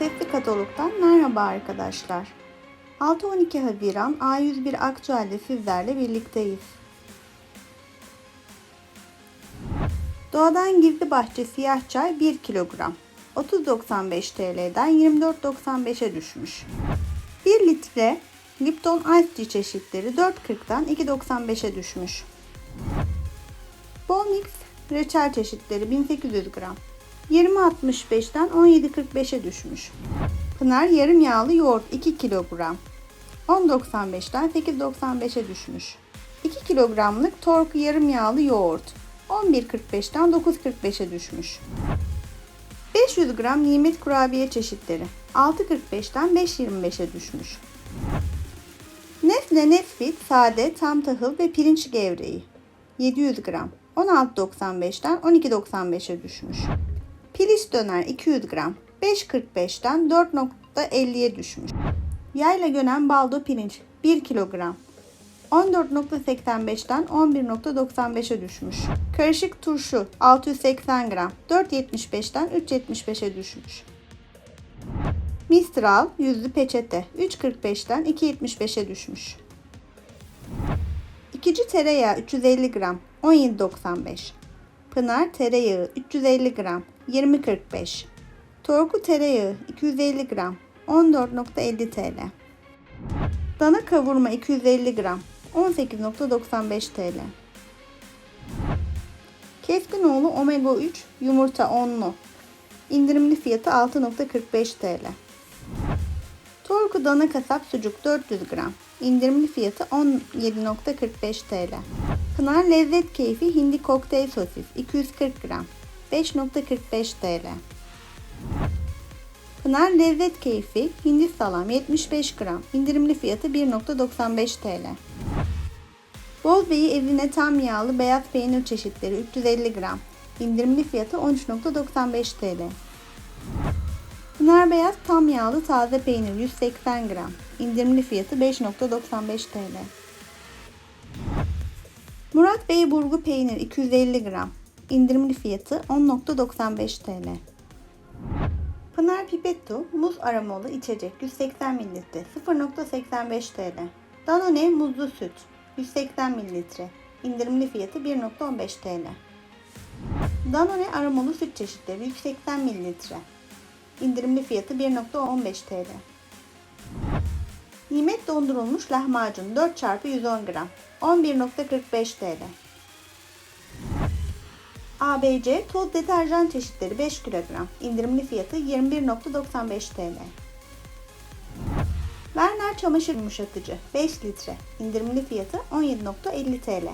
Sesli Katalog'dan merhaba arkadaşlar. 6-12 Haziran A101 Aktüel'de sizlerle birlikteyiz. Doğadan Gizli Bahçe Siyah Çay 1 kilogram. 30.95 TL'den 24.95'e düşmüş. 1 litre Lipton Ice Tea çeşitleri 4.40'dan 2.95'e düşmüş. Bol Mix reçel çeşitleri 1800 gram. 20.65'ten 17.45'e düşmüş. Pınar yarım yağlı yoğurt 2 kilogram. 10.95'ten 8.95'e düşmüş. 2 kilogramlık torku yarım yağlı yoğurt 11.45'ten 9.45'e düşmüş. 500 gram nimet kurabiye çeşitleri 6.45'ten 5.25'e düşmüş. Nesle Nesfit sade tam tahıl ve pirinç gevreği 700 gram 16.95'ten 12.95'e düşmüş. Piliç döner 200 gram 5.45'ten 4.50'ye düşmüş. Yayla gönen baldo pirinç 1 kilogram 14.85'ten 11.95'e düşmüş. Karışık turşu 680 gram 4.75'ten 3.75'e düşmüş. Mistral yüzlü peçete 3.45'ten 2.75'e düşmüş. İkinci tereyağı 350 gram 17.95. Pınar tereyağı 350 gram 20.45. Torku tereyağı 250 gram 14.50 TL. Dana kavurma 250 gram 18.95 TL. Keskinoğlu omega 3 yumurta onlu. İndirimli fiyatı 6.45 TL. Torku dana kasap sucuk 400 gram. İndirimli fiyatı 17.45 TL. Pınar lezzet keyfi hindi kokteyl sosis 240 gram. 5.45 TL. Pınar lezzet keyfi hindi salam 75 gram. İndirimli fiyatı 1.95 TL. Bozbeyi evine tam yağlı beyaz peynir çeşitleri 350 gram. İndirimli fiyatı 13.95 TL. Pınar Beyaz tam yağlı taze peynir 180 gram. İndirimli fiyatı 5.95 TL. Murat Bey burgu peynir 250 gram. İndirimli fiyatı 10.95 TL. Pınar Pipetto muz aromalı içecek 180 ml 0.85 TL. Danone muzlu süt 180 ml. İndirimli fiyatı 1.15 TL. Danone aromalı süt çeşitleri 180 ml. İndirimli fiyatı 1.15 TL. Nimet dondurulmuş lahmacun 4 x 110 gram 11.45 TL. ABC toz deterjan çeşitleri 5 kilogram. İndirimli fiyatı 21.95 TL. Werner çamaşır yumuşatıcı 5 litre. İndirimli fiyatı 17.50 TL.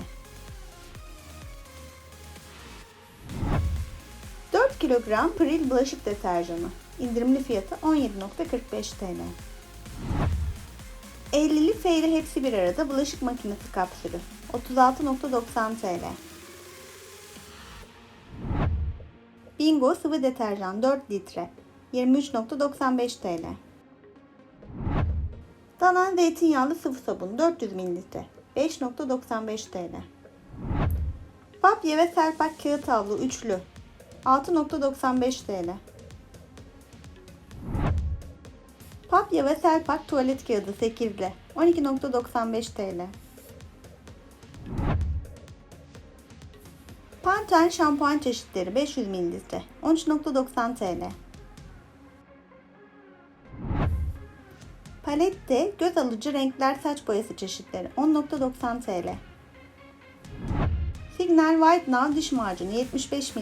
4 kilogram Pril bulaşık deterjanı. İndirimli fiyatı 17.45 TL. 50'li feyre hepsi bir arada bulaşık makinesi kapsülü 36.90 TL. Bingo sıvı deterjan 4 litre 23.95 TL. Danan zeytinyağlı sıvı sabun 400 ml 5.95 TL. Papya ve Selpak kağıt havlu üçlü 6.95 TL. Papya ve Selpak tuvalet kağıdı 8'li 12.95 TL. Pantene şampuan çeşitleri 500 ml 13.90 TL. Palette göz alıcı renkler saç boyası çeşitleri 10.90 TL. Signal White Now diş macunu 75 ml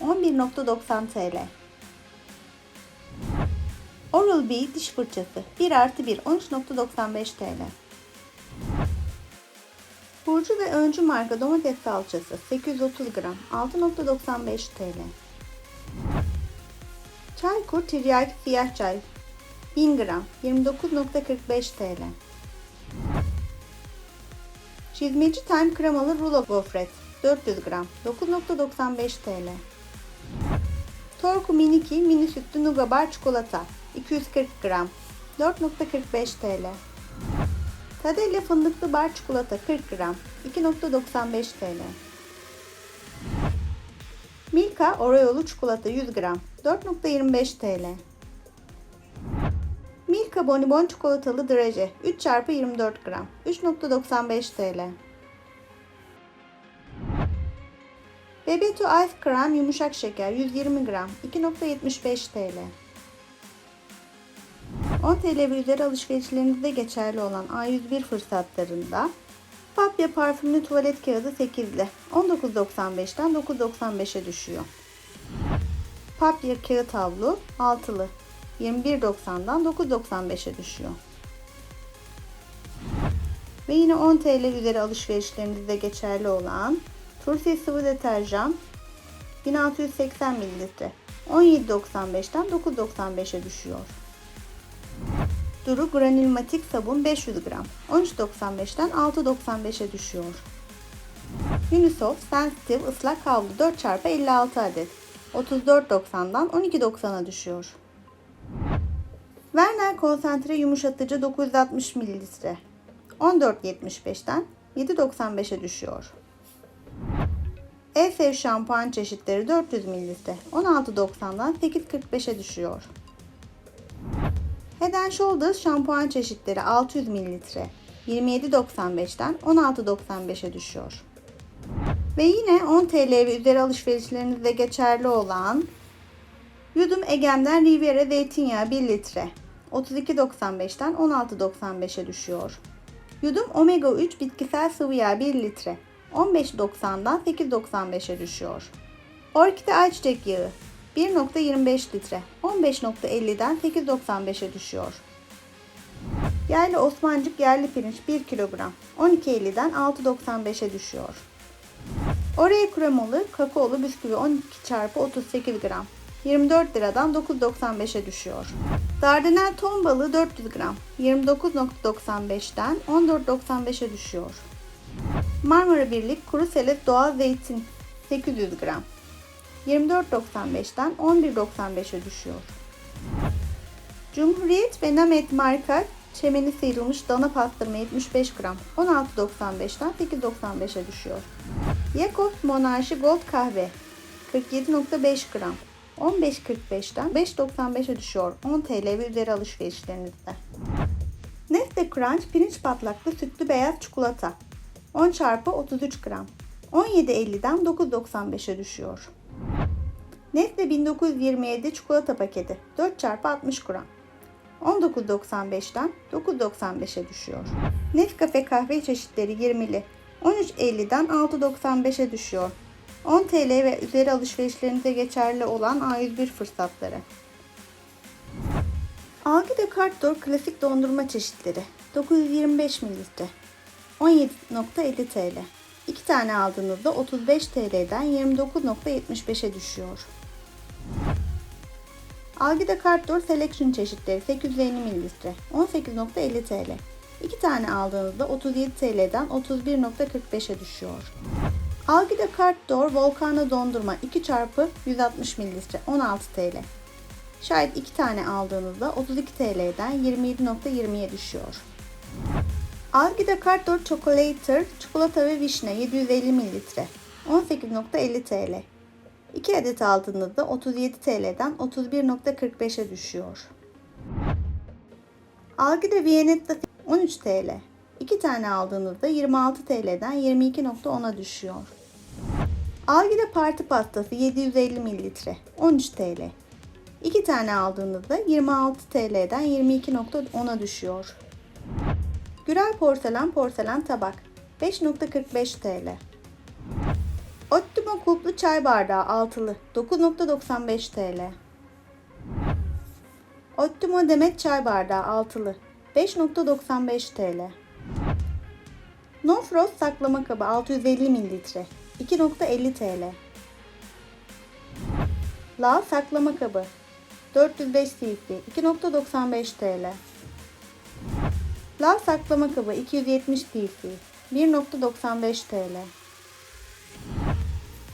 11.90 TL. Oral-B diş fırçası 1 artı 1 13.95 TL. Burcu ve Öncü marka domates salçası 830 gram 6.95 TL. Çaykur tiryaki siyah çay 1000 gram 29.45 TL. Çizmeci Time kremalı rulo gofret 400 gram 9.95 TL. Torku Miniki mini sütlü Nugabar çikolata 240 gram 4.45 TL. Tadelle fındıklı bar çikolata 40 gram 2.95 TL. Milka Oreo'lu çikolata 100 gram 4.25 TL. Milka Bonibon çikolatalı draje 3 x 24 gram 3.95 TL. Bebeto Ice Cream yumuşak şeker 120 gram 2.75 TL. 10 TL üzeri alışverişlerinizde geçerli olan A101 fırsatlarında Papya parfümlü tuvalet kağıdı 8'li 19.95'ten 9.95'e düşüyor. Papya kağıt havlu 6'lı 21.90'dan 9.95'e düşüyor. Ve yine 10 TL üzeri alışverişlerinizde geçerli olan Tursi sıvı deterjan 1680 ml 17.95'ten 9.95'e düşüyor. Duru granülmatik sabun 500 gram 13.95'ten 6.95'e düşüyor. Unisoft Sensitive ıslak havlu 4x56 adet 34.90'dan 12.90'a düşüyor. Werner konsantre yumuşatıcı 960 ml 14.75'ten 7.95'e düşüyor. Esev şampuan çeşitleri 400 ml 16.90'dan 8.45'e düşüyor. Head and Shoulders şampuan çeşitleri 600 ml 27.95'ten 16.95'e düşüyor. Ve yine 10 TL ve üzeri alışverişlerinizde geçerli olan Yudum Egem'den Riviera zeytinyağı 1 litre 32.95'ten 16.95'e düşüyor. Yudum Omega 3 bitkisel sıvı yağ 1 litre 15.90'dan 8.95'e düşüyor. Orkide ayçiçek yağı 1.25 litre 15.50'den 8.95'e düşüyor. Yerli Osmancık yerli pirinç 1 kilogram 12.50'den 6.95'e düşüyor. Oraya kremalı kakaolu bisküvi 12 çarpı 38 gram 24 liradan 9.95'e düşüyor. Dardanel ton balığı 400 gram 29.95'ten 14.95'e düşüyor. Marmara Birlik kuru selet doğal zeytin 800 gram 24.95'ten 11.95'e düşüyor. Cumhuriyet ve Namet marka çemeni sıyrılmış dana pastırma 75 gram 16.95'ten 8.95'e düşüyor. Yakult Monarşi Gold kahve 47.5 gram 15.45'ten 5.95'e düşüyor 10 TL ve üzeri alışverişlerinizde. Nestle Crunch pirinç patlaklı sütlü beyaz çikolata 10 çarpı 33 gram 17.50'den 9.95'e düşüyor. Nestle 1927 çikolata paketi 4 çarpı 60 gram 19.95'ten 9.95'e düşüyor. Nescafe kahve çeşitleri 20'li 13.50'den 6.95'e düşüyor. 10 TL ve üzeri alışverişlerinize geçerli olan A101 fırsatları. Algida Kartdor klasik dondurma çeşitleri 925 ml 17.50 TL. 2 tane aldığınızda 35 TL'den 29.75'e düşüyor. Algida Kartdor Selection çeşitleri 850 ml 18.50 TL. 2 tane aldığınızda 37 TL'den 31.45'e düşüyor. Algida Kartdor Volcano dondurma 2 çarpı 160 ml 16 TL. Şayet 2 tane aldığınızda 32 TL'den 27.20'ye düşüyor. Algida Kartdor Chocolator çikolata ve vişne 750 ml 18.50 TL. 2 adet aldığınızda 37 TL'den 31.45'e düşüyor. Algida Viennetta 13 TL. 2 tane aldığınızda 26 TL'den 22.10'a düşüyor. Algida Parti Pastası 750 ml 13 TL. 2 tane aldığınızda 26 TL'den 22.10'a düşüyor. Gürel Porselen Porselen Tabak 5.45 TL. Optimo kulplu çay bardağı altılı 9.95 TL. Optimo demet çay bardağı altılı 5.95 TL. No Frost saklama kabı 650 ml 2.50 TL. La saklama kabı 405 cc 2.95 TL. La saklama kabı 270 cc 1.95 TL.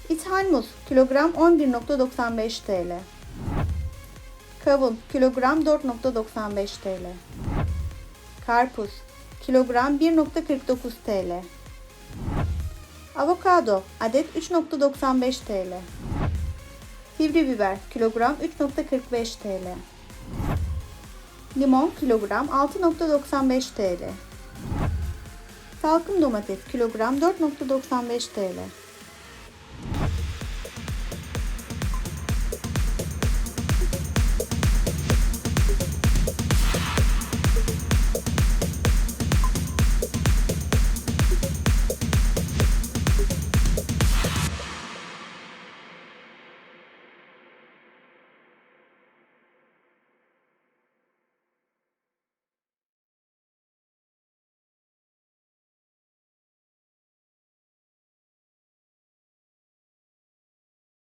İthal muz kilogram 11.95 TL. Kavun kilogram 4.95 TL. Karpuz kilogram 1.49 TL. Avokado adet 3.95 TL. Sivri biber kilogram 3.45 TL. Limon kilogram 6.95 TL. Salkım domates kilogram 4.95 TL.